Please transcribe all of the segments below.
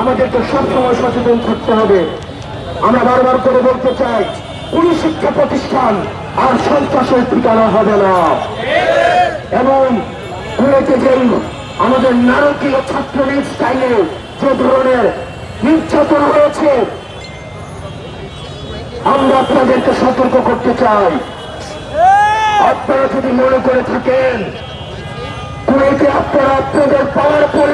আমাদেরকে সবসময় সচেতন থাকতে হবে। আমরা বারবার করে বলতে চাই, কোন শিক্ষা প্রতিষ্ঠান আর সন্ত্রাসের ঠিকানা হবে না। এবং কুয়েতে যে আমাদের নারকীয় ছাত্রলীগ স্টাইলে যে ধরনের নির্যাতন হয়েছে, আমরা আপনাদেরকে সতর্ক করতে চাই। আপনারা যদি মনে করে থাকেন কুয়েতে আপনারা আপনাদের পাওয়ার আপনারা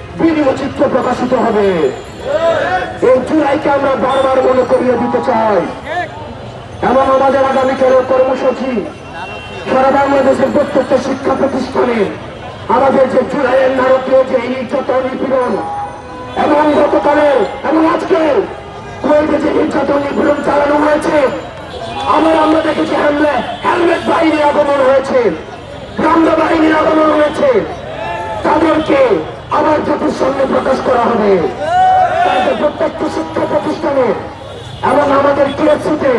ভিডিও চিত্র প্রকাশিত হবে। এই জুলাইকে আমরা বারবার মনে করিয়ে দিতে চাই। এবং আমাদের আগামীকালের কর্মসূচি সারা বাংলাদেশের প্রত্যেকটা শিক্ষা প্রতিষ্ঠানে আমাদের যে জুলাইয়ের নারকীয় যে নির্যাতন নিপীড়ন এবং গতকালের এবং আজকে কুয়েতে যে নির্যাতন নিপীড়ন চালানো হয়েছে, আবার আমরা দেখেছি হেলমেট হেলমেট বাহিনীর আগমন হয়েছে রামদা বাহিনীর আগমন হয়েছে। তাদেরকে আবার জাতির সামনে প্রকাশ করা হবে। প্রত্যেকটি শিক্ষা প্রতিষ্ঠানে এবং আমাদের টিএসসিতে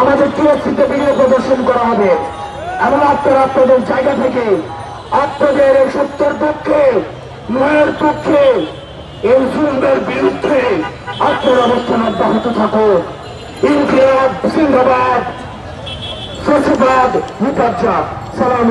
আমাদের টিএসসিতে ভিডিও প্রদর্শন করা হবে। এবং আপনারা আপনাদের জায়গা থেকে আপনাদের এই সত্যের পক্ষে ন্যায়ের পক্ষে, এই জুলমের বিরুদ্ধে আপনার অবস্থান অব্যাহত থাকুক ইনকিলাব, জিন্দাবাদ, ফেসিবাদ মুপাজ্জা সালাম